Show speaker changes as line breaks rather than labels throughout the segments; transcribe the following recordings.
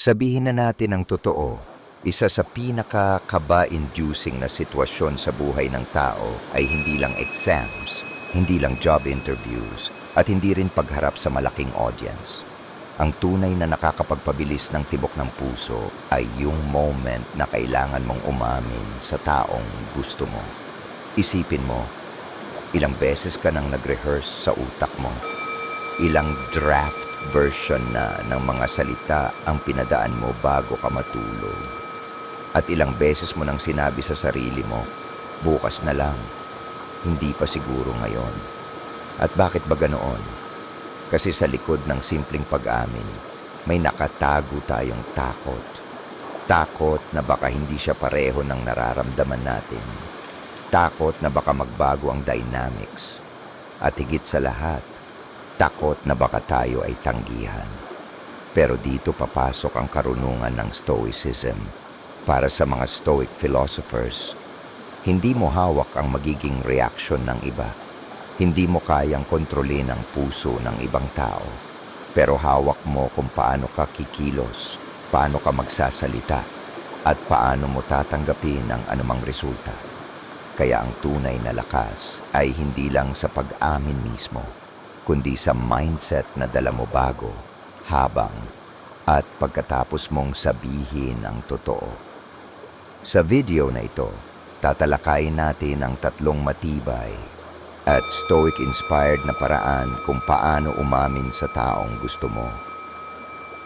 Sabihin na natin ang totoo, isa sa pinaka-kaba-inducing na sitwasyon sa buhay ng tao ay hindi lang exams, hindi lang job interviews, at hindi rin pagharap sa malaking audience. Ang tunay na nakakapagpabilis ng tibok ng puso ay yung moment na kailangan mong umamin sa taong gusto mo. Isipin mo, ilang beses ka nang nag-rehearse sa utak mo. Ilang draft version na ng mga salita ang pinadaan mo bago ka matulog. At ilang beses mo nang sinabi sa sarili mo, bukas na lang, hindi pa siguro ngayon. At bakit ba ganoon? Kasi sa likod ng simpleng pag-amin, may nakatago tayong takot. Takot na baka hindi siya pareho ng nararamdaman natin. Takot na baka magbago ang dynamics. At higit sa lahat, takot na baka tayo ay tanggihan. Pero dito papasok ang karunungan ng Stoicism. Para sa mga Stoic philosophers, hindi mo hawak ang magiging reaksyon ng iba. Hindi mo kayang kontrolin ang puso ng ibang tao. Pero hawak mo kung paano ka kikilos, paano ka magsasalita, at paano mo tatanggapin ang anumang resulta. Kaya ang tunay na lakas ay hindi lang sa pag-amin mismo, kundi sa mindset na dala mo bago, habang, at pagkatapos mong sabihin ang totoo. Sa video na ito, tatalakayin natin ang tatlong matibay at stoic-inspired na paraan kung paano umamin sa taong gusto mo.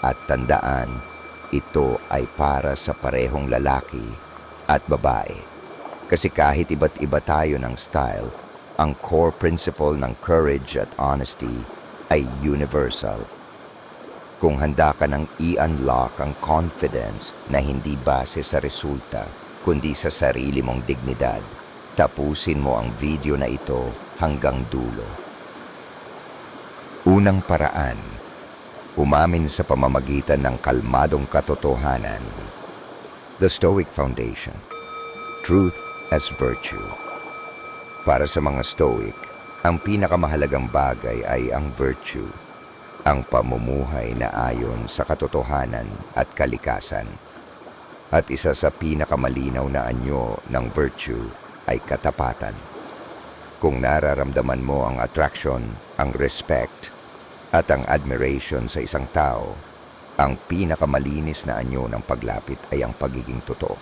At tandaan, ito ay para sa parehong lalaki at babae. Kasi kahit iba't iba tayo ng style, ang core principle ng courage at honesty ay universal. Kung handa ka ng i-unlock ang confidence na hindi base sa resulta, kundi sa sarili mong dignidad, tapusin mo ang video na ito hanggang dulo. Unang paraan, umamin sa pamamagitan ng kalmadong katotohanan. The Stoic Foundation, Truth as Virtue. Para sa mga Stoic, ang pinakamahalagang bagay ay ang virtue, ang pamumuhay na ayon sa katotohanan at kalikasan. At isa sa pinakamalinaw na anyo ng virtue ay katapatan. Kung nararamdaman mo ang attraction, ang respect, at ang admiration sa isang tao, ang pinakamalinis na anyo ng paglapit ay ang pagiging totoo.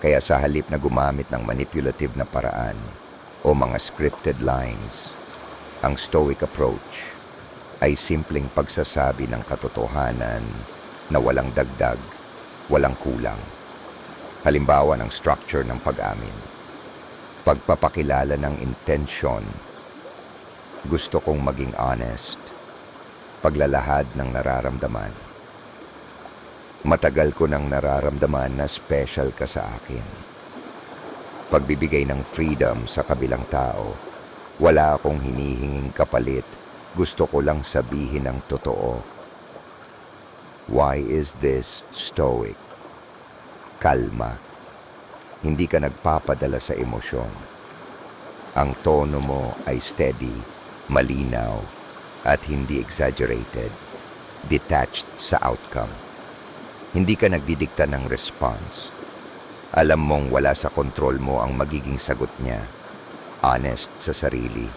Kaya sa halip na gumamit ng manipulative na paraan o mga scripted lines, ang stoic approach ay simpleng pagsasabi ng katotohanan na walang dagdag, walang kulang. Halimbawa ng structure ng pag-amin. Pagpapakilala ng intensyon. Gusto kong maging honest. Paglalahad ng nararamdaman. Matagal ko nang nararamdaman na special ka sa akin. Pagbibigay ng freedom sa kabilang tao. Wala akong hinihinging kapalit. Gusto ko lang sabihin ang totoo. Why is this stoic? Kalma. Hindi ka nagpapadala sa emosyon. Ang tono mo ay steady, malinaw, at hindi exaggerated, detached sa outcome. Hindi ka nagdidikta ng response. Alam mong wala sa kontrol mo ang magiging sagot niya. Honest sa sarili.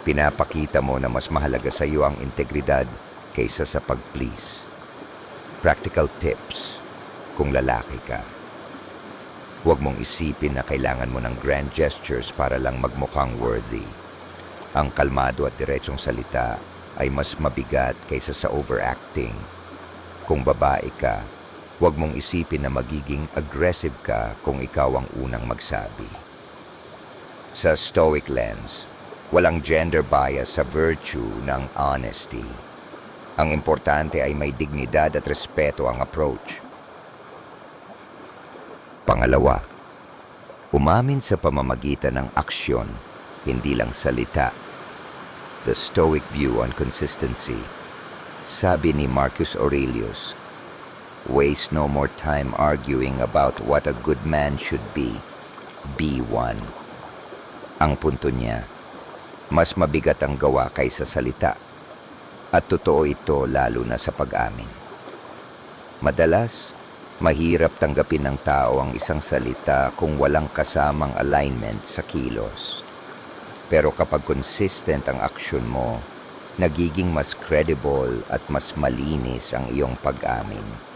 Pinapakita mo na mas mahalaga sa iyo ang integridad kaysa sa pag-please. Practical tips kung lalaki ka. Huwag mong isipin na kailangan mo ng grand gestures para lang magmukhang worthy. Ang kalmado at diretsong salita ay mas mabigat kaysa sa overacting. Kung babae ka, huwag mong isipin na magiging aggressive ka kung ikaw ang unang magsabi. Sa stoic lens, walang gender bias sa virtue ng honesty. Ang importante ay may dignidad at respeto ang approach. Pangalawa, umamin sa pamamagitan ng aksyon, hindi lang salita. The Stoic view on consistency. Sabi ni Marcus Aurelius, Waste no more time arguing about what a good man should be. Be one. Ang punto niya, mas mabigat ang gawa kaysa salita. At totoo ito lalo na sa pag-amin. Madalas, mahirap tanggapin ng tao ang isang salita kung walang kasamang alignment sa kilos. Pero kapag consistent ang aksyon mo, nagiging mas credible at mas malinis ang iyong pag-amin.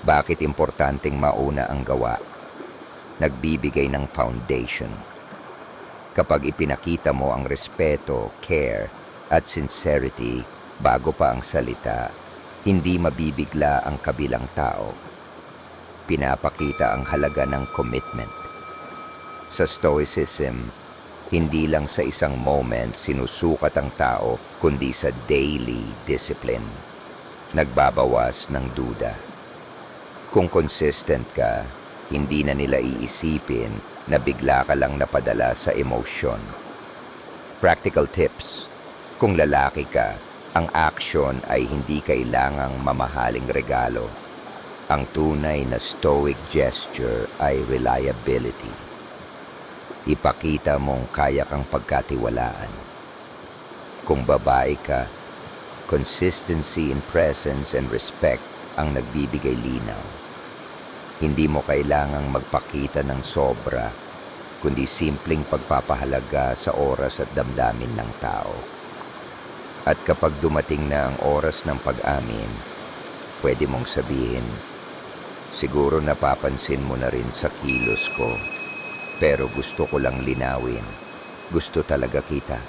Bakit importanteng mauna ang gawa? Nagbibigay ng foundation. Kapag ipinakita mo ang respeto, care, at sincerity bago pa ang salita, hindi mabibigla ang kabilang tao. Pinapakita ang halaga ng commitment. Sa Stoicism, hindi lang sa isang moment sinusukat ang tao, kundi sa daily discipline. Nagbabawas ng duda. Kung consistent ka, hindi na nila iisipin na bigla ka lang napadala sa emosyon. Practical tips. Kung lalaki ka, ang action ay hindi kailangang mamahaling regalo. Ang tunay na stoic gesture ay reliability. Ipakita mong kaya kang pagkatiwalaan. Kung babae ka, consistency in presence and respect ang nagbibigay linaw. Hindi mo kailangang magpakita ng sobra, kundi simpleng pagpapahalaga sa oras at damdamin ng tao. At kapag dumating na ang oras ng pag-amin, pwede mong sabihin, siguro napapansin mo na rin sa kilos ko, pero gusto ko lang linawin. Gusto talaga kita.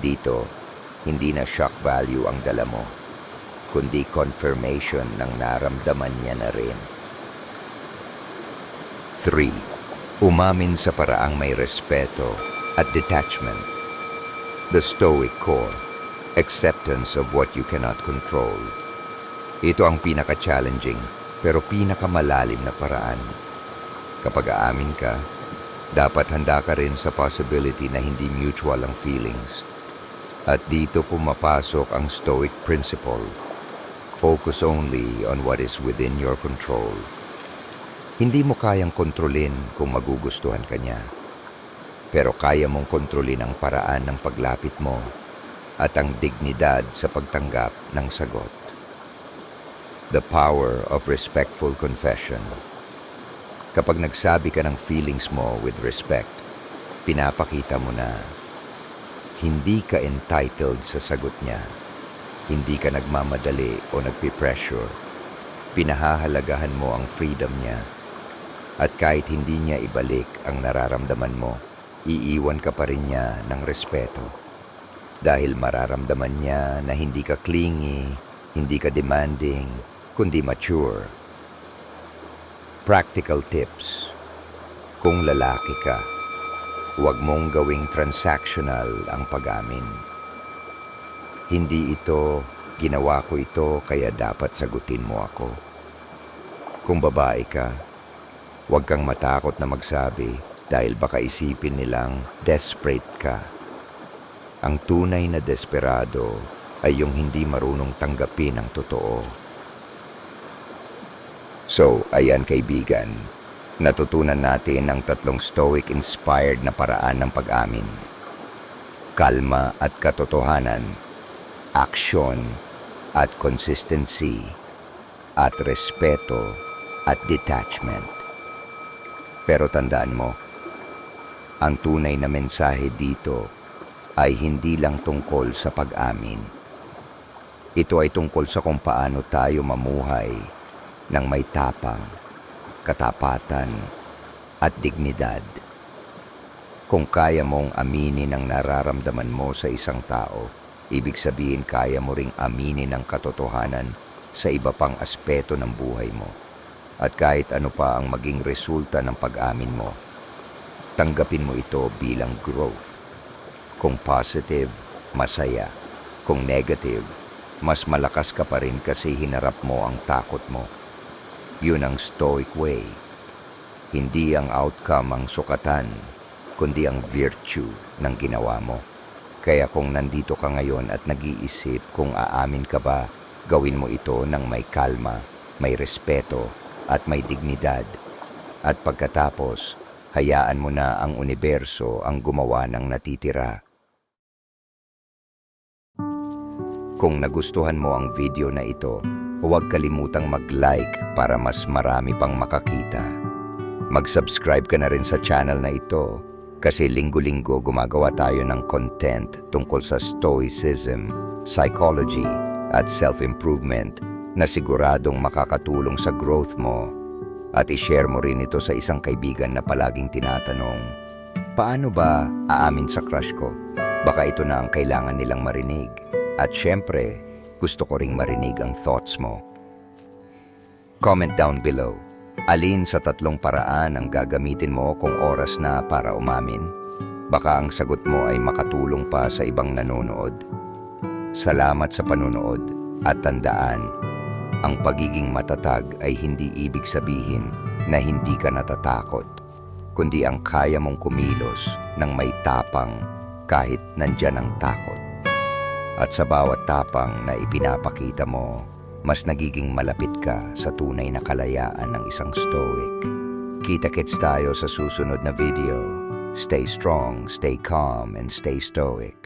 Dito, hindi na shock value ang dala mo, kundi confirmation ng naramdaman niya na rin. 3. Umamin sa paraang may respeto at detachment. The Stoic Core, acceptance of what you cannot control. Ito ang pinaka-challenging pero pinakamalalim na paraan. Kapag aamin ka, dapat handa ka rin sa possibility na hindi mutual ang feelings. At dito pumapasok ang Stoic principle. Focus only on what is within your control. Hindi mo kayang kontrolin kung magugustuhan ka niya pero kaya mong kontrolin ang paraan ng paglapit mo at ang dignidad sa pagtanggap ng sagot. The power of respectful confession. Kapag nagsabi ka ng feelings mo with respect, pinapakita mo na hindi ka entitled sa sagot niya. Hindi ka nagmamadali o nagpipressure. Pinahahalagahan mo ang freedom niya. At kahit hindi niya ibalik ang nararamdaman mo, iiwan ka pa rin niya ng respeto. Dahil mararamdaman niya na hindi ka clingy, hindi ka demanding, kundi mature. Practical tips. Kung lalaki ka, huwag mong gawing transactional ang pag-amin. Hindi ito, ginawa ko ito kaya dapat sagutin mo ako. Kung babae ka, huwag kang matakot na magsabi, dahil baka isipin nilang desperate ka. Ang tunay na desperado ay yung hindi marunong tanggapin ang totoo. So, ayan kaibigan, natutunan natin ang tatlong stoic-inspired na paraan ng pag-amin. Kalma at katotohanan, action at consistency, at respeto at detachment. Pero tandaan mo, ang tunay na mensahe dito ay hindi lang tungkol sa pag-amin. Ito ay tungkol sa kung paano tayo mamuhay ng may tapang, katapatan, at dignidad. Kung kaya mong aminin ang nararamdaman mo sa isang tao, ibig sabihin kaya mo ring aminin ang katotohanan sa iba pang aspeto ng buhay mo. At kahit ano pa ang maging resulta ng pag-amin mo, tanggapin mo ito bilang growth. Kung positive, masaya. Kung negative, mas malakas ka pa rin kasi hinarap mo ang takot mo. Yun ang stoic way. Hindi ang outcome ang sukatan, kundi ang virtue ng ginawa mo. Kaya kung nandito ka ngayon at nag-iisip kung aamin ka ba, gawin mo ito ng may kalma, may respeto, at may dignidad. At pagkatapos, hayaan mo na ang universo ang gumawa ng natitira. Kung nagustuhan mo ang video na ito, huwag kalimutang mag-like para mas marami pang makakita. Mag-subscribe ka na rin sa channel na ito kasi linggo-linggo gumagawa tayo ng content tungkol sa stoicism, psychology, at self-improvement na siguradong makakatulong sa growth mo. At ishare mo rin ito sa isang kaibigan na palaging tinatanong, Paano ba aamin sa crush ko? Baka ito na ang kailangan nilang marinig. At syempre, gusto ko ring marinig ang thoughts mo. Comment down below. Alin sa tatlong paraan ang gagamitin mo kung oras na para umamin? Baka ang sagot mo ay makatulong pa sa ibang nanonood. Salamat sa panunood at tandaan, ang pagiging matatag ay hindi ibig sabihin na hindi ka natatakot, kundi ang kaya mong kumilos ng may tapang kahit nandyan ang takot. At sa bawat tapang na ipinapakita mo, mas nagiging malapit ka sa tunay na kalayaan ng isang stoic. Kita-kits tayo sa susunod na video. Stay strong, stay calm, and stay stoic.